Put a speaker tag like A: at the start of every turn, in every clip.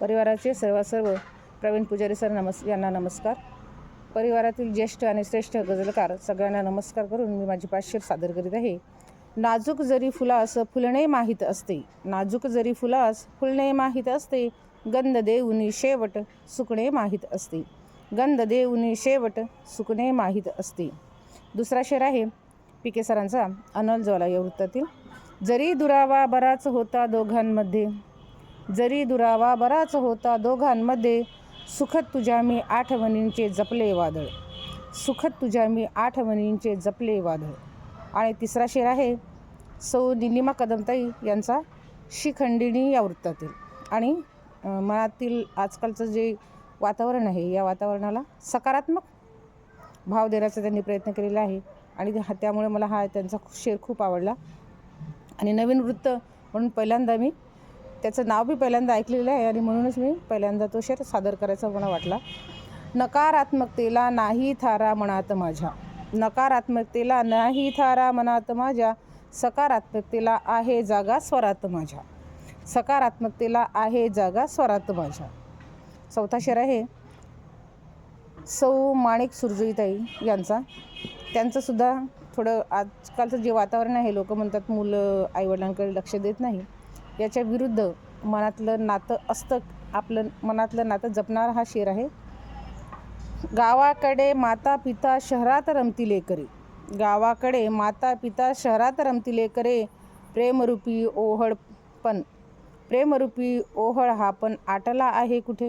A: परिवाराचे सर्व सर्व प्रवीण पुजारी सर नमस् यांना नमस्कार. परिवारातील ज्येष्ठ आणि श्रेष्ठ गजलकार सगळ्यांना नमस्कार करून मी माझी पाचशेर सादर करीत आहे. नाजूक जरी फुलास फुलणे माहीत असते नाजूक जरी फुलास फुलणे माहीत असते गंध देऊनी शेवट सुकणे माहीत असते. गंध देऊनी शेवट सुकणे माहीत असते. दुसरा शेर आहे पी के सरांचा अनल ज्वाला या वृत्तातील. जरी दुरावा बराच होता दोघांमध्ये जरी दुरावा बराच होता दोघांमध्ये सुखद तुझ्या मी आठवणींचे जपले वादळ. सुखद तुझ्या मी आठवणींचे जपले वादळ. आणि तिसरा शेर आहे सौ निलिमा कदमताई यांचा शिखंडिणी या वृत्तातील. आणि मनातील आजकालचं जे वातावरण आहे या वातावरणाला सकारात्मक भाव देण्याचा त्यांनी प्रयत्न केलेला आहे. आणि त्यामुळे मला हा त्यांचा शेर खूप आवडला. आणि नवीन वृत्त म्हणून पहिल्यांदा मी त्याचं नाव बी पहिल्यांदा ऐकलेलं आहे आणि म्हणूनच मी पहिल्यांदा तो शेर सादर करायचा मला वाटला. नकारात्मकतेला नाही थारा मनात माझ्या. नकारात्मकतेला नाही थारा मनात माझ्या. सकारात्मकतेला आहे जागा स्वरात माझ्या. सकारात्मकतेला आहे जागा स्वरात माझ्या. चौथा शेर आहे. सौ माणिक सुरजईताई यांचा. त्यांचंसुद्धा थोडं आजकालचं जे वातावरण आहे लोक म्हणतात मुलं आईवडिलांकडे लक्ष देत नाही. याच्या विरुद्ध मनातलं नातं असतं आपलं मनातलं नातं जपणारा हा शेर आहे. गावाकडे माता पिता शहरात रमती लेकरे. गावाकडे माता पिता शहरात रमती लेकरे प्रेमरूपी ओहळ पण. प्रेमरूपी ओहळ हा पण आटला आहे कुठे?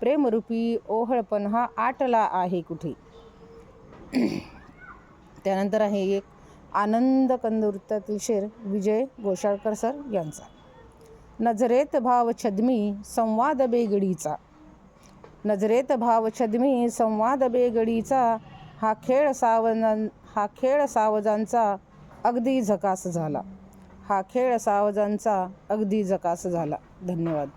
A: प्रेमरूपी ओहळ पण हा आटला आहे कुठे? त्यानंतर आहे एक आनंद कंद वृत्तातील शेर विजय गोशाळकर सर यांचा. नजरेत भाव छद्मी संवाद बेगडीचा. नजरेत भाव छद्मी संवाद बेगडीचा हा खेळ सावजां हा खेळ सावजांचा अगदी झकास झाला. हा खेळ सावजांचा अगदी झकास झाला. धन्यवाद.